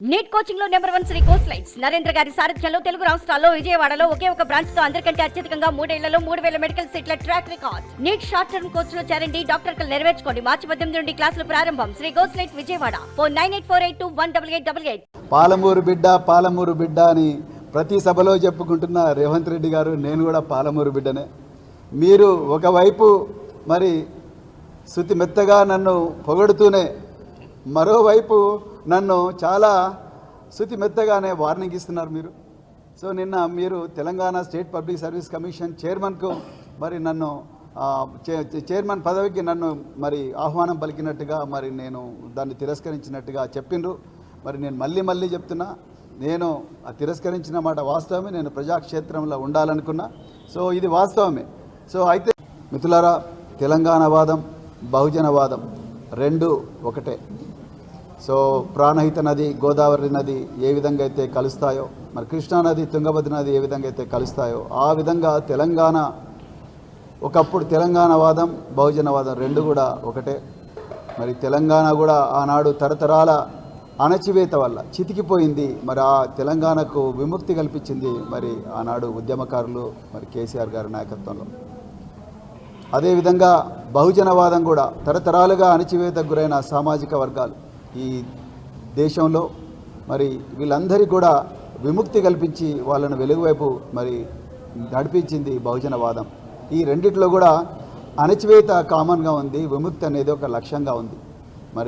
Neat కోచింగ్లో number one Sri course lights. Narendra గారి సారథ్యంలో తెలుగు రాష్ట్రాల్లో విజయవాడలో ఒకే ఒక బ్రాంచ్తో అందరికంటే అత్యధికంగా మూడేళ్ళలో మూడు వేల మెడికల్ సీట్ల track record. NEET short term కోర్స్లో చేరండి డాక్టర్ కలు నెరవేర్చుకోండి. మార్చి పద్దెనిమిది నుండి క్లాసులు ప్రారంభం. Sri course light Vijayawada. Four nine eight four eight two one double eight double eight. Palamuru బిడ్డ పాలమూరు బిడ్డ అని ప్రతి సభలో చెప్పుకుంటున్న రేవంత్ రెడ్డి గారు నేను కూడా పాలమూరు బిడ్డనే. మీరు ఒకవైపు మరి శృతి మెత్తగా నన్ను పొగడుతూనే మరోవైపు నన్ను చాలా శృతి మెత్తగానే వార్నింగ్ ఇస్తున్నారు మీరు. సో నిన్న మీరు Telangana state public service commission చైర్మన్కు మరి నన్ను చే- చైర్మన్ పదవికి నన్ను మరి ఆహ్వానం పలికినట్టుగా మరి నేను దాన్ని తిరస్కరించినట్టుగా చెప్పిండ్రు. మరి నేను మళ్ళీ మళ్ళీ చెప్తున్నా నేను ఆ తిరస్కరించిన మాట వాస్తవమే నేను ప్రజాక్షేత్రంలో ఉండాలనుకున్నా. సో ఇది వాస్తవమే. సో అయితే మిత్రులారా తెలంగాణ వాదం బహుజనవాదం రెండు ఒకటే. సో ప్రాణహిత నది గోదావరి నది ఏ విధంగా అయితే కలుస్తాయో మరి కృష్ణా నది తుంగభద్ర నది ఏ విధంగా అయితే కలుస్తాయో ఆ విధంగా తెలంగాణ ఒకప్పుడు తెలంగాణ వాదం రెండు కూడా ఒకటే. మరి తెలంగాణ కూడా ఆనాడు తరతరాల అణచివేత వల్ల చితికిపోయింది. మరి ఆ తెలంగాణకు విముక్తి కల్పించింది మరి ఆనాడు ఉద్యమకారులు మరి కేసీఆర్ గారి నాయకత్వంలో. అదేవిధంగా బహుజనవాదం కూడా తరతరాలుగా అణచివేతకు గురైన సామాజిక వర్గాలు ఈ దేశంలో మరి వీళ్ళందరికీ కూడా విముక్తి కల్పించి వాళ్ళను వెలుగువైపు మరి నడిపించింది బహుజనవాదం. ఈ రెండిట్లో కూడా అణచివేత కామన్గా ఉంది విముక్తి అనేది ఒక లక్ష్యంగా ఉంది.